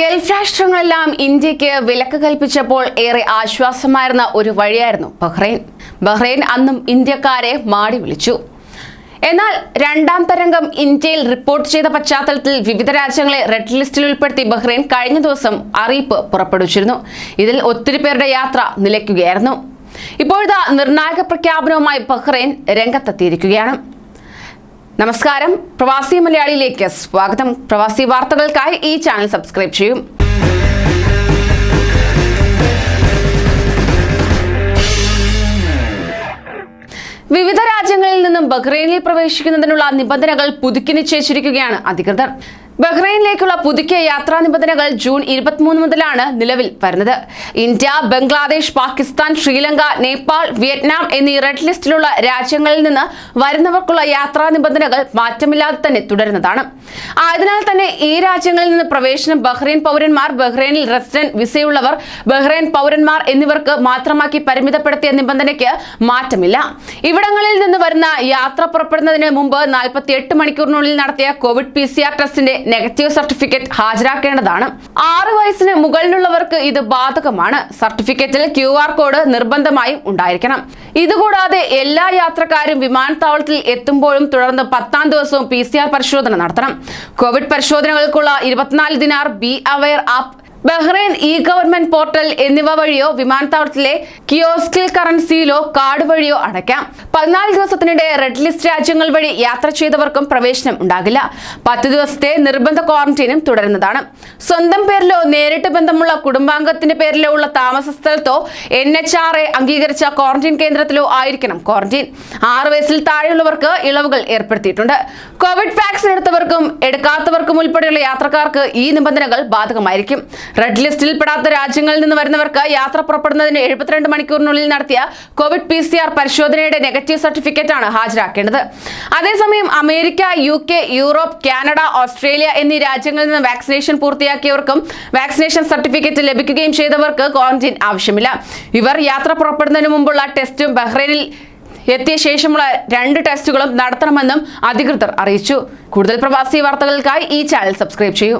Gulf രാഷ്ട്രങ്ങളെല്ലാം ഇന്ത്യയ്ക്ക് വിലക്ക് കൽപ്പിച്ചപ്പോൾ ഏറെ ആശ്വാസമായിരുന്ന ഒരു വഴിയായിരുന്നു ബഹ്റൈൻ. ബഹ്റൈൻ അന്നും ഇന്ത്യക്കാരെ മാടി വിളിച്ചു. എന്നാൽ രണ്ടാം തരംഗം ഇന്ത്യയിൽ റിപ്പോർട്ട് ചെയ്ത പശ്ചാത്തലത്തിൽ വിവിധ രാജ്യങ്ങളെ റെഡ് ലിസ്റ്റിൽ ഉൾപ്പെടുത്തി ബഹ്റൈൻ കഴിഞ്ഞ ദിവസം അറിയിപ്പ് പുറപ്പെടുവിച്ചിരുന്നു. ഇതിൽ ഒത്തിരി പേരുടെ യാത്ര നിലയ്ക്കുകയായിരുന്നു. ഇപ്പോഴത്തെ നിർണായക പ്രഖ്യാപനവുമായി ബഹ്റൈൻ രംഗത്തെത്തിയിരിക്കുകയാണ്. നമസ്കാരം. പ്രവാസി മലയാളിയിലേക്ക് സ്വാഗതം. പ്രവാസി വാർത്തകൾക്കായി ഈ ചാനൽ സബ്സ്ക്രൈബ് ചെയ്യും. വിവിധ രാജ്യങ്ങളിൽ നിന്നും ബഹ്റൈനിൽ പ്രവേശിക്കുന്നതിനുള്ള നിബന്ധനകൾ പുതുക്കി നിശ്ചയിച്ചിരിക്കുകയാണ് അധികൃതർ. ബഹ്റൈനിലേക്കുള്ള പുതുക്കിയ യാത്രാ നിബന്ധനകൾ ജൂൺ ഇരുപത്തിമൂന്ന് മുതലാണ് നിലവിൽ വരുന്നത്. ഇന്ത്യ ബംഗ്ലാദേശ് പാകിസ്ഥാൻ ശ്രീലങ്ക നേപ്പാൾ വിയറ്റ്നാം എന്നീ റെഡ് ലിസ്റ്റിലുള്ള രാജ്യങ്ങളിൽ നിന്ന് വരുന്നവർക്കുള്ള യാത്രാ നിബന്ധനകൾ മാറ്റമില്ലാതെ തന്നെ തുടരുന്നതാണ്. ആയതിനാൽ തന്നെ ഈ രാജ്യങ്ങളിൽ നിന്ന് പ്രവേശനം ബഹ്റൈൻ പൗരന്മാർ ബഹ്റൈനിൽ റെസിഡന്റ് വിസയുള്ളവർ ബഹ്റൈൻ പൗരന്മാർ എന്നിവർക്ക് മാത്രമാക്കി പരിമിതപ്പെടുത്തിയ നിബന്ധനയ്ക്ക് മാറ്റമില്ല. ഇവിടങ്ങളിൽ നിന്ന് വരുന്ന യാത്ര പുറപ്പെടുന്നതിന് മുമ്പ് നാൽപ്പത്തി മണിക്കൂറിനുള്ളിൽ നടത്തിയ കോവിഡ് പി ടെസ്റ്റിന്റെ നെഗറ്റീവ് സർട്ടിഫിക്കറ്റ് ഹാജരാക്കേണ്ടതാണ്. ആറ് വയസ്സിന് മുകളിലുള്ളവർക്ക് ഇത് ബാധകമാണ്. സർട്ടിഫിക്കറ്റിൽ ക്യു ആർ കോഡ് നിർബന്ധമായും ഉണ്ടായിരിക്കണം. ഇതുകൂടാതെ എല്ലാ യാത്രക്കാരും വിമാനത്താവളത്തിൽ എത്തുമ്പോഴും തുടർന്ന് പത്താം ദിവസവും പി പരിശോധന നടത്തണം. കോവിഡ് പരിശോധനകൾക്കുള്ള ഇരുപത്തിനാല് dinar B aware app Bahrain E government portal എന്നിവ വഴിയോ വിമാനത്താവളത്തിലെ കിയോസ്കിൽ കറൻസിയിലോ കാർഡ് വഴിയോ അടയ്ക്കാം. പതിനാല് ദിവസത്തിനിടെ റെഡ് ലിസ്റ്റ് രാജ്യങ്ങൾ വഴി യാത്ര ചെയ്തവർക്കും പ്രവേശനം ഉണ്ടാകില്ല. പത്ത് ദിവസത്തെ നിർബന്ധ ക്വാറന്റൈനും തുടരുന്നതാണ്. സ്വന്തം പേരിലോ നേരിട്ട് ബന്ധമുള്ള കുടുംബാംഗത്തിന്റെ പേരിലോ ഉള്ള താമസ സ്ഥലത്തോ എൻ എച്ച് ആർ എ അംഗീകരിച്ച ക്വാറന്റൈൻ കേന്ദ്രത്തിലോ ആയിരിക്കണം ക്വാറന്റൈൻ ആറ് വയസ്സിൽ താഴെയുള്ളവർക്ക് ഇളവുകൾ ഏർപ്പെടുത്തിയിട്ടുണ്ട്. കോവിഡ് വാക്സിൻ എടുത്തവർക്കും എടുക്കാത്തവർക്കും ഉൾപ്പെടെയുള്ള യാത്രക്കാർക്ക് ഈ നിബന്ധനകൾ ബാധകമായിരിക്കും. റെഡ് ലിസ്റ്റിൽ പെടാത്ത രാജ്യങ്ങളിൽ നിന്ന് വരുന്നവർക്ക് യാത്ര പുറപ്പെടുന്നതിന് എഴുപത്തിരണ്ട് മണിക്കൂറിനുള്ളിൽ നടത്തിയ കോവിഡ് പി സി ആർ പരിശോധനയുടെ നെഗറ്റീവ് സർട്ടിഫിക്കറ്റ് ആണ് ഹാജരാക്കേണ്ടത്. അതേസമയം America U K Europe Canada Australia എന്നീ രാജ്യങ്ങളിൽ നിന്ന് വാക്സിനേഷൻ പൂർത്തിയാക്കിയവർക്കും വാക്സിനേഷൻ സർട്ടിഫിക്കറ്റ് ലഭിക്കുകയും ചെയ്തവർക്ക് ക്വാറന്റീൻ ആവശ്യമില്ല. ഇവർ യാത്ര പുറപ്പെടുന്നതിന് മുമ്പുള്ള ടെസ്റ്റും ബഹ്റൈനിൽ എത്തിയ ശേഷമുള്ള രണ്ട് ടെസ്റ്റുകളും നടത്തണമെന്നും അധികൃതർ അറിയിച്ചു. കൂടുതൽ പ്രവാസി വാർത്തകൾക്കായി ഈ ചാനൽ സബ്സ്ക്രൈബ് ചെയ്യൂ.